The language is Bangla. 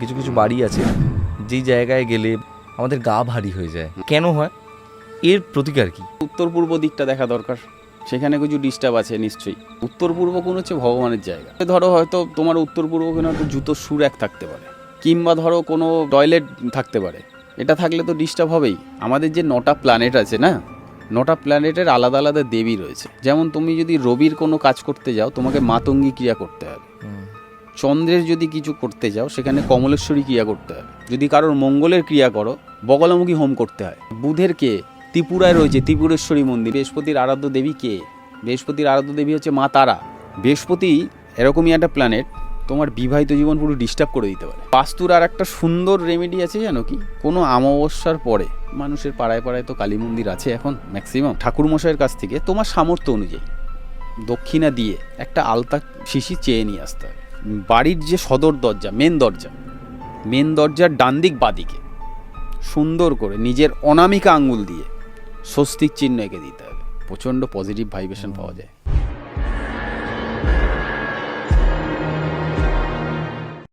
কিছু কিছু বাড়ি আছে যেই জায়গায় গেলে আমাদের গা ভারী হয়ে যায়। কেন হয়? এর প্রতিকার কি? উত্তর পূর্ব দিকটা দেখা দরকার। সেখানে কিছু ডিস্টার্ব আছে নিশ্চয়ই। উত্তর পূর্ব কোন হচ্ছে ভগবানের জায়গা। ধরো হয়তো তোমার উত্তর পূর্ব কোনো হয়তো জুতোর সুর এক থাকতে পারে কিংবা ধরো কোনো টয়লেট থাকতে পারে। এটা থাকলে তো ডিস্টার্ব হবেই। আমাদের যে নটা প্ল্যানেট আছে না নটা প্ল্যানেটের আলাদা আলাদা দেবী রয়েছে। যেমন তুমি যদি রবির কোনো কাজ করতে যাও তোমাকে মাতঙ্গী ক্রিয়া করতে হবে। চন্দ্রের যদি কিছু করতে যাও, সেখানে কমলেশ্বরী ক্রিয়া করতে হবে। যদি কারোর মঙ্গলের ক্রিয়া করো, বগলামুখী হোম করতে হয়। বুধের কে? ত্রিপুরায় রয়েছে ত্রিপুরেশ্বরী মন্দির। বৃহস্পতির আরাধ্য দেবী কে? বৃহস্পতির আরাধ্য দেবী হচ্ছে মা তারা। বৃহস্পতি এরকমই একটা প্ল্যানেট তোমার বিবাহিত জীবন পুরো ডিস্টার্ব করে দিতে পারে। বাস্তুর আর একটা সুন্দর রেমেডি আছে, জানো কি? কোনো অমাবস্যার পরে, মানুষের পাড়ায় পাড়ায় তো কালী মন্দির আছে এখন ম্যাক্সিমাম ঠাকুরমশাইয়ের কাছ থেকে তোমার সামর্থ্য অনুযায়ী দক্ষিণা দিয়ে একটা আলতা শিশি চেয়ে নিয়ে আসতে হবে বাড়ির যে সদর দরজা মেন দরজা মেন দরজার ডান দিক বাদিকে সুন্দর করে নিজের অনামিকা আঙ্গুল দিয়ে স্বস্তির চিহ্ন এঁকে দিতে হবে। প্রচণ্ড পজিটিভ ভাইব্রেশন পাওয়া যায়।